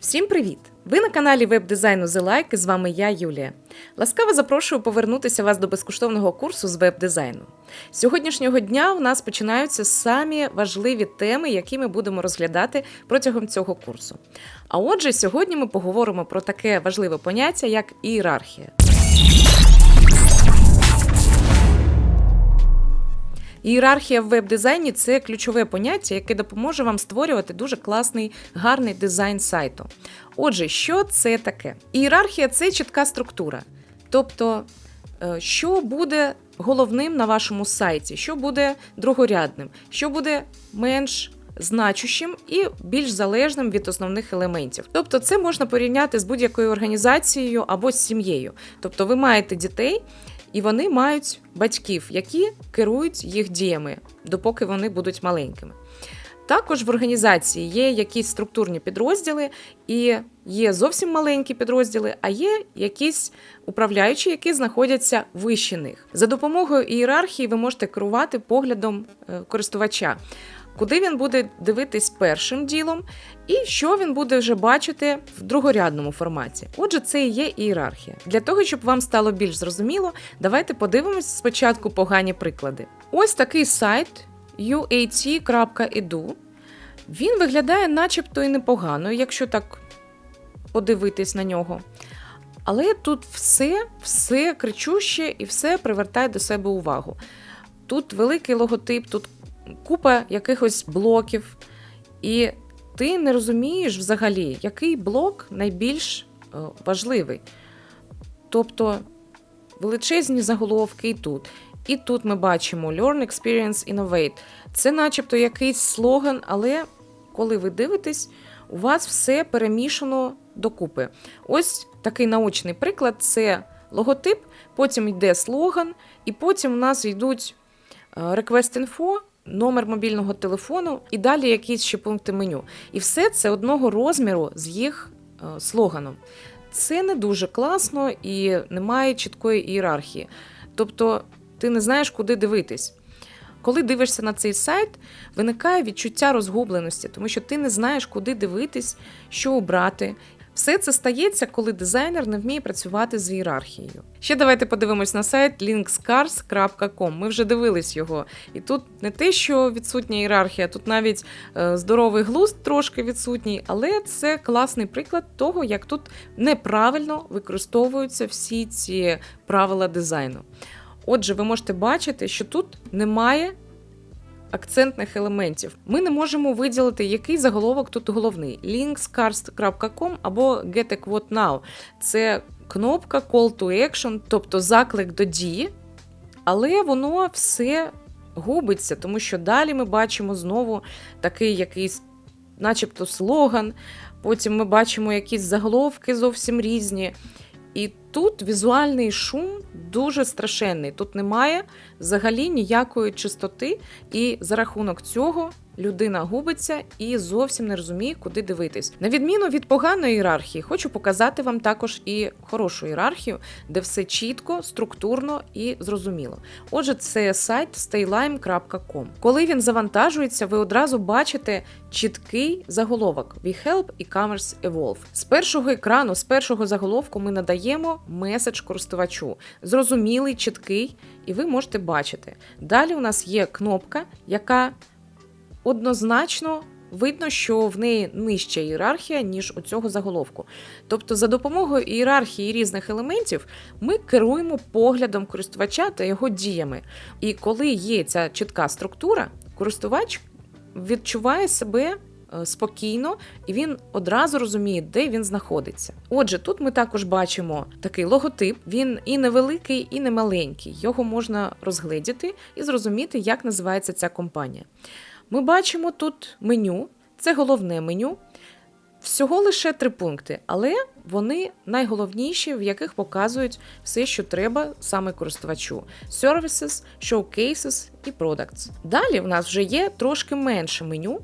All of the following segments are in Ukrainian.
Всім привіт! Ви на каналі веб-дизайну The Like, з вами я, Юлія. Ласкаво запрошую повернутися вас до безкоштовного курсу з веб-дизайну. З Сьогоднішнього дня у нас починаються самі важливі теми, які ми будемо розглядати протягом цього курсу. А отже, сьогодні ми поговоримо про таке важливе поняття, як ієрархія. Ієрархія в веб-дизайні це ключове поняття, яке допоможе вам створювати дуже класний, гарний дизайн сайту. Отже, що це таке? Ієрархія це чітка структура. Тобто, е, що буде головним на вашому сайті, що буде другорядним, що буде менш значущим і більш залежним від основних елементів. Тобто, це можна порівняти з будь-якою організацією або з сім'єю. Тобто, ви маєте дітей. І вони мають батьків, які керують їх діями, допоки вони будуть маленькими. Також в організації є якісь структурні підрозділи, і є зовсім маленькі підрозділи, а є якісь управляючі, які знаходяться вище них. За допомогою ієрархії ви можете керувати поглядом е, користувача. Куди він буде дивитись першим ділом, і що він буде вже бачити в другорядному форматі. Отже, це і є ієрархія. Для того, щоб вам стало більш зрозуміло, давайте подивимось спочатку погані приклади. Ось такий сайт uat.edu. Він виглядає начебто і непогано, якщо так подивитись на нього. Але тут все, все кричуще і все привертає до себе увагу. Тут великий логотип, тут купа якихось блоків, і ти не розумієш взагалі, який блок найбільш е, важливий. Тобто величезні заголовки і тут. І тут ми бачимо Learn, Experience, Innovate. Це начебто якийсь слоган, але коли ви дивитесь, у вас все перемішано докупи. Ось такий научний приклад це логотип, потім йде слоган, і потім у нас йдуть е, Request Info, номер мобільного телефону і далі якісь ще пункти меню. І все це одного розміру з їх е, слоганом. Це не дуже класно і немає чіткої ієрархії. Тобто ти не знаєш, куди дивитись. Коли дивишся на цей сайт, виникає відчуття розгубленості, тому що ти не знаєш, куди дивитись, що обрати. Все це стається, коли дизайнер не вміє працювати з ієрархією. Ще давайте подивимось на сайт linkscars.com. Ми вже дивились його. І тут не те, що відсутня ієрархія, тут навіть е, здоровий глузд трошки відсутній, але це класний приклад того, як тут неправильно використовуються всі ці правила дизайну. Отже, ви можете бачити, що тут немає акцентних елементів. Ми не можемо виділити, який заголовок тут головний: linkscars.com або Get a Quote Now. Це кнопка Call to Action, тобто заклик до дії, але воно все губиться, тому що далі ми бачимо знову такий якийсь, начебто, слоган. Потім ми бачимо якісь заголовки зовсім різні. І тут візуальний шум дуже страшенний. Тут немає взагалі ніякої чистоти, і за рахунок цього людина губиться і зовсім не розуміє, куди дивитись. На відміну від поганої ієрархії, хочу показати вам також і хорошу ієрархію, де все чітко, структурно і зрозуміло. Отже, це сайт staylime.com. Коли він завантажується, ви одразу бачите чіткий заголовок We help e-commerce evolve. З першого екрану, з першого заголовку ми надаємо меседж користувачу. Зрозумілий, чіткий, і ви можете бачити. Далі у нас є кнопка, яка однозначно видно, що в неї нижча ієрархія, ніж у цього заголовку. Тобто, за допомогою ієрархії різних елементів ми керуємо поглядом користувача та його діями. І коли є ця чітка структура, користувач відчуває себе. е, Спокійно, і він одразу розуміє, де він знаходиться. Отже, тут ми також бачимо такий логотип. Він і невеликий, і не маленький. Його можна розгледіти і зрозуміти, як називається ця компанія. Ми бачимо тут меню, це головне меню. Всього лише три пункти, але вони найголовніші, в яких показують все, що треба саме користувачу: Services, Showcases і Products. Далі в нас вже є трошки менше меню.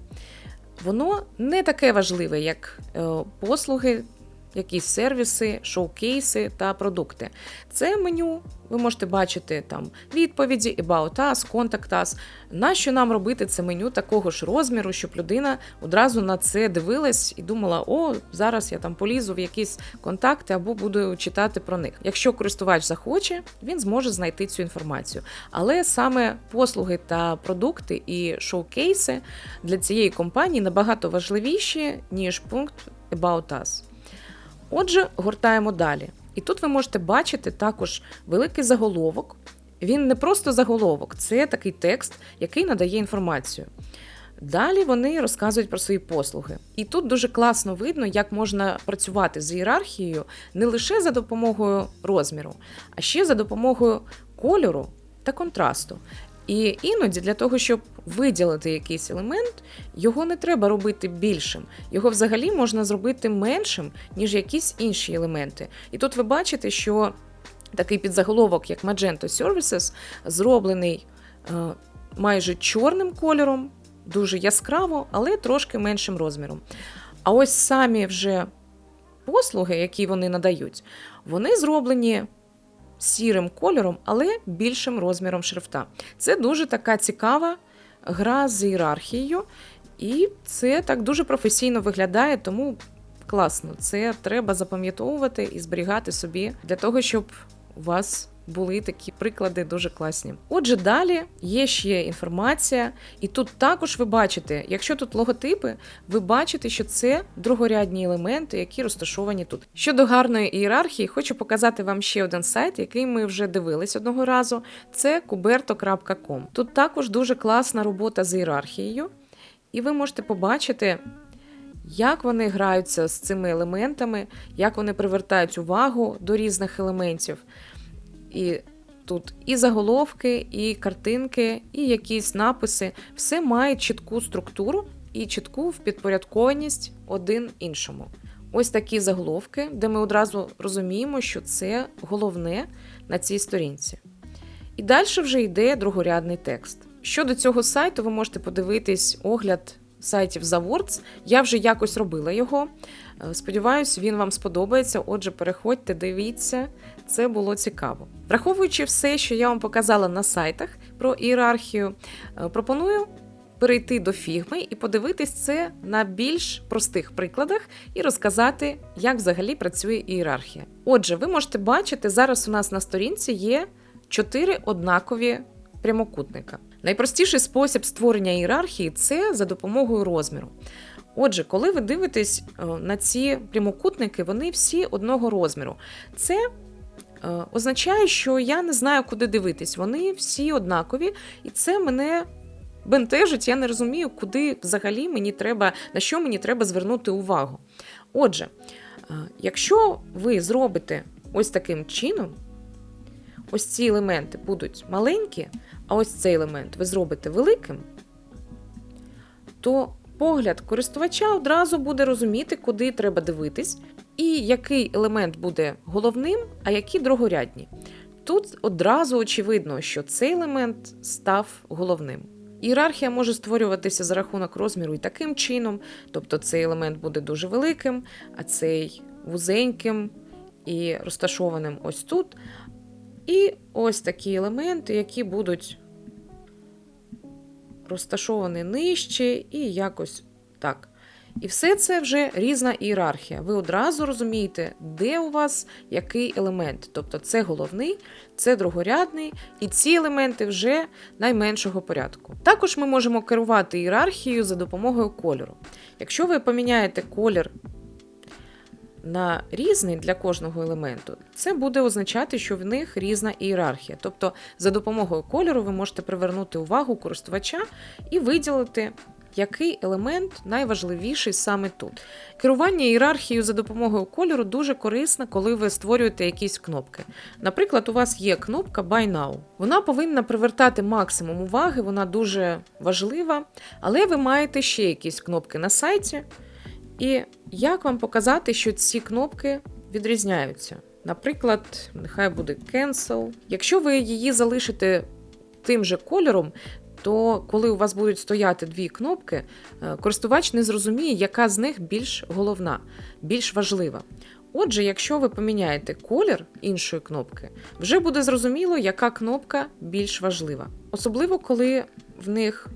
Воно не таке важливе, як е, послуги якісь сервіси, шоукейси та продукти. Це меню ви можете бачити там відповіді, About Us, Contact Us. Нащо нам робити це меню такого ж розміру, щоб людина одразу на це дивилась і думала: о, зараз я там полізу в якісь контакти або буду читати про них. Якщо користувач захоче, він зможе знайти цю інформацію. Але саме послуги та продукти і шоукейси для цієї компанії набагато важливіші, ніж пункт About Us. Отже, гортаємо далі. І тут ви можете бачити також великий заголовок. Він не просто заголовок, це такий текст, який надає інформацію. Далі вони розказують про свої послуги. І тут дуже класно видно, як можна працювати з ієрархією не лише за допомогою розміру, а ще за допомогою кольору та контрасту. І іноді для того, щоб виділити якийсь елемент, його не треба робити більшим. Його взагалі можна зробити меншим, ніж якісь інші елементи. І тут ви бачите, що такий підзаголовок, як Magento Services, зроблений е, майже чорним кольором, дуже яскраво, але трошки меншим розміром. А ось самі вже послуги, які вони надають, вони зроблені сірим кольором, але більшим розміром шрифта. Це дуже така цікава гра з ієрархією, і це так дуже професійно виглядає, тому класно. Це треба запам'ятовувати і зберігати собі для того, щоб у вас були такі приклади дуже класні. Отже, далі є ще інформація, і тут також ви бачите, якщо тут логотипи, ви бачите, що це другорядні елементи, які розташовані тут. Щодо гарної ієрархії, хочу показати вам ще один сайт, який ми вже дивились одного разу. Це kuberto.com. Тут також дуже класна робота з ієрархією, і ви можете побачити. Як вони граються з цими елементами, як вони привертають увагу до різних елементів. І тут і заголовки, і картинки, і якісь написи. Все має чітку структуру і чітку впідпорядкованість один іншому. Ось такі заголовки, де ми одразу розуміємо, що це головне на цій сторінці. І далі вже йде другорядний текст. Щодо цього сайту, ви можете подивитись огляд сайтів Zawords. Я вже якось робила його. Е, сподіваюсь, він вам сподобається. Отже, переходьте, дивіться, це було цікаво. Враховуючи все, що я вам показала на сайтах про ієрархію, е, пропоную. Перейти до фігми і подивитись це на більш простих прикладах і розказати, як взагалі працює ієрархія. Отже, ви можете бачити, зараз у нас на сторінці є чотири однакові прямокутника. Найпростіший спосіб створення ієрархії це за допомогою розміру. Отже, коли ви дивитесь е, на ці прямокутники, вони всі одного розміру. Це е, означає, що я не знаю, куди дивитись. Вони всі однакові, і це мене бентежить. Я не розумію, куди взагалі мені треба, на що мені треба звернути увагу. Отже, е, якщо ви зробите ось таким чином, ось ці елементи будуть маленькі, а ось цей елемент ви зробите великим, то погляд користувача одразу буде розуміти, куди треба дивитись, і який елемент буде головним, а які другорядні. Тут одразу очевидно, що цей елемент став головним. Ієрархія може створюватися за рахунок розміру і таким чином, тобто цей елемент буде дуже великим, а цей вузеньким і розташованим ось тут. І ось такі елементи, які будуть розташовані нижче і якось так. І все це вже різна ієрархія. Ви одразу розумієте, де у вас який елемент. Тобто це головний, це другорядний, і ці елементи вже найменшого порядку. Також ми можемо керувати ієрархією за допомогою кольору. Якщо ви поміняєте колір на різний для кожного елементу, це буде означати, що в них різна ієрархія. Тобто, за допомогою кольору ви можете привернути увагу користувача і виділити. Який елемент найважливіший саме тут? Керування ієрархією за допомогою кольору дуже корисно, коли ви створюєте якісь кнопки. Наприклад, у вас є кнопка Buy Now. Вона повинна привертати максимум уваги, вона дуже важлива, але ви маєте ще якісь кнопки на сайті, і як вам показати, що ці кнопки відрізняються? Наприклад, нехай буде Cancel. Якщо ви її залишите тим же кольором, то коли у вас будуть стояти дві кнопки, е, користувач не зрозуміє, яка з них більш головна, більш важлива. Отже, якщо ви поміняєте колір іншої кнопки, вже буде зрозуміло, яка кнопка більш важлива. Особливо, коли в них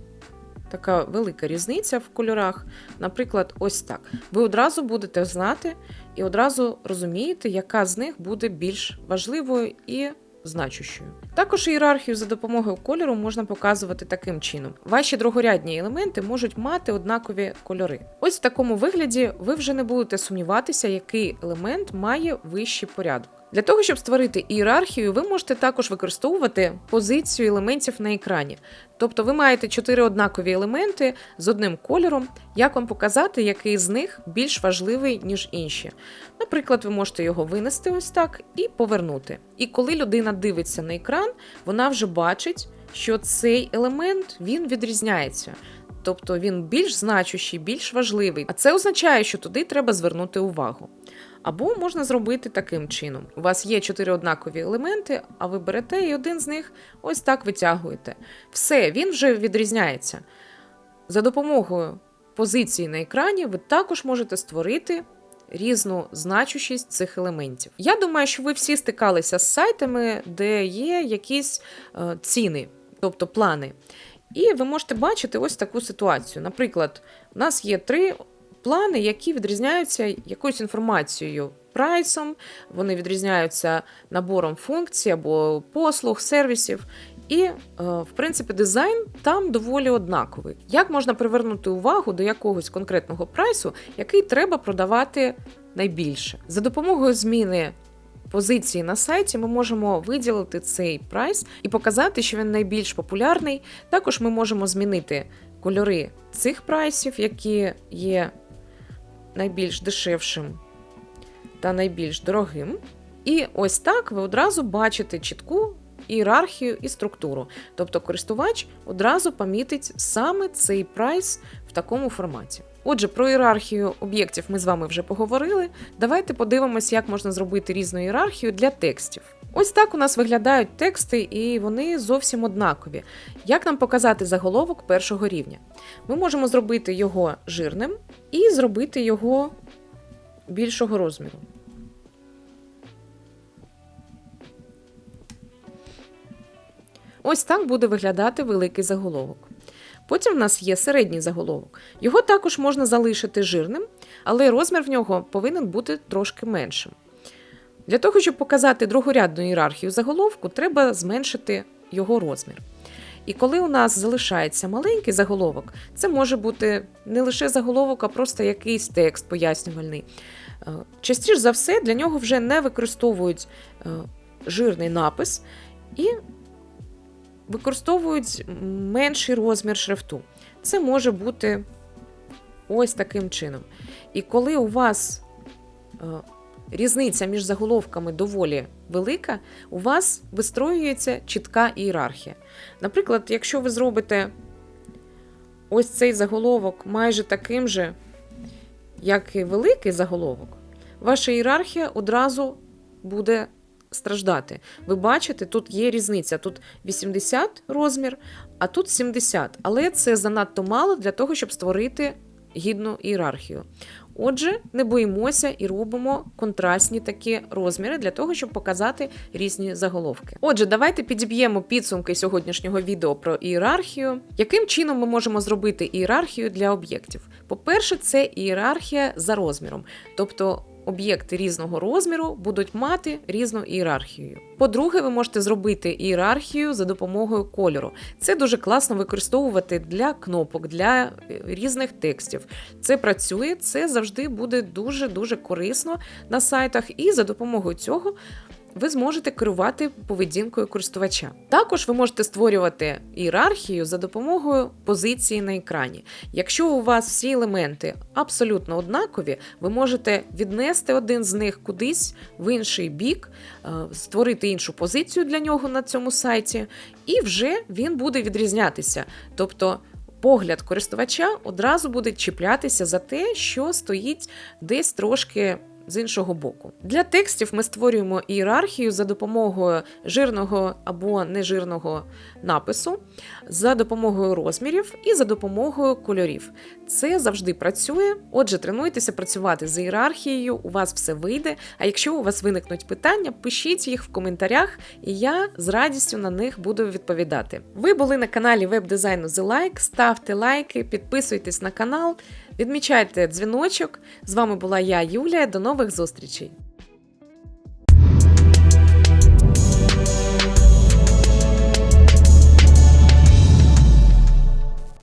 така велика різниця в кольорах, наприклад, ось так. Ви одразу будете знати і одразу розумієте, яка з них буде більш важливою і значущою. Також ієрархію за допомогою кольору можна показувати таким чином: ваші другорядні елементи можуть мати однакові кольори. Ось в такому вигляді ви вже не будете сумніватися, який елемент має вищий порядок. Для того, щоб створити ієрархію, ви можете також використовувати позицію елементів на екрані. Тобто ви маєте чотири однакові елементи з одним кольором, як вам показати, який з них більш важливий, ніж інші. Наприклад, ви можете його винести ось так і повернути. І коли людина дивиться на екран, вона вже бачить, що цей елемент він відрізняється. Тобто він більш значущий, більш важливий. А це означає, що туди треба звернути увагу. Або можна зробити таким чином: у вас є чотири однакові елементи, а ви берете і один з них ось так витягуєте. Все, він вже відрізняється. За допомогою позиції на екрані ви також можете створити різну значущість цих елементів. Я думаю, що ви всі стикалися з сайтами, де є якісь е, ціни, тобто плани. І ви можете бачити ось таку ситуацію. Наприклад, у нас є три плани, які відрізняються якоюсь інформацією, прайсом, вони відрізняються набором функцій або послуг, сервісів. І, е, в принципі, дизайн там доволі однаковий. Як можна привернути увагу до якогось конкретного прайсу, який треба продавати найбільше? За допомогою зміни позиції на сайті ми можемо виділити цей прайс і показати, що він найбільш популярний. Також ми можемо змінити кольори цих прайсів, які є найбільш дешевшим та найбільш дорогим. І ось так ви одразу бачите чітку ієрархію і структуру. Тобто користувач одразу помітить саме цей прайс в такому форматі. Отже, про ієрархію об'єктів ми з вами вже поговорили. Давайте подивимось, як можна зробити різну ієрархію для текстів. Ось так у нас виглядають тексти, і вони зовсім однакові. Як нам показати заголовок першого рівня? Ми можемо зробити його жирним і зробити його більшого розміру. Ось так буде виглядати великий заголовок. Потім в нас є середній заголовок. Його також можна залишити жирним, але розмір в нього повинен бути трошки меншим. Для того, щоб показати другорядну ієрархію заголовку, треба зменшити його розмір. І коли у нас залишається маленький заголовок, це може бути не лише заголовок, а просто якийсь текст пояснювальний. Е, частіше за все, для нього вже не використовують е, жирний напис і використовують менший розмір шрифту. Це може бути ось таким чином. І коли у вас е, різниця між заголовками доволі велика, у вас вистроюється чітка ієрархія. Наприклад, якщо ви зробите ось цей заголовок майже таким же, як і великий заголовок, ваша ієрархія одразу буде страждати. Ви бачите, тут є різниця. Тут 80 розмір, а тут 70. Але це занадто мало для того, щоб створити гідну ієрархію. Отже, не боїмося і робимо контрастні такі розміри для того, щоб показати різні заголовки. Отже, давайте підіб'ємо підсумки сьогоднішнього відео про ієрархію. Яким чином ми можемо зробити ієрархію для об'єктів? По-перше, це ієрархія за розміром, тобто об'єкти різного розміру будуть мати різну ієрархію. По-друге, ви можете зробити ієрархію за допомогою кольору. Це дуже класно використовувати для кнопок, для е, різних текстів. Це працює, це завжди буде дуже-дуже корисно на сайтах, і за допомогою цього ви зможете керувати поведінкою користувача. Також ви можете створювати ієрархію за допомогою позиції на екрані. Якщо у вас всі елементи абсолютно однакові, ви можете віднести один з них кудись в інший бік, е, створити іншу позицію для нього на цьому сайті, і вже він буде відрізнятися. Тобто Погляд користувача одразу буде чіплятися за те, що стоїть десь трошки з іншого боку. Для текстів ми створюємо ієрархію за допомогою жирного або нежирного напису, за допомогою розмірів і за допомогою кольорів. Це завжди працює. Отже, тренуйтеся працювати з ієрархією, у вас все вийде. А якщо у вас виникнуть питання, пишіть їх в коментарях, і я з радістю на них буду відповідати. Ви були на каналі веб-дизайну The Like, ставте лайки, підписуйтесь на канал, відмічайте дзвіночок. З вами була я, Юлія. До нових зустрічей!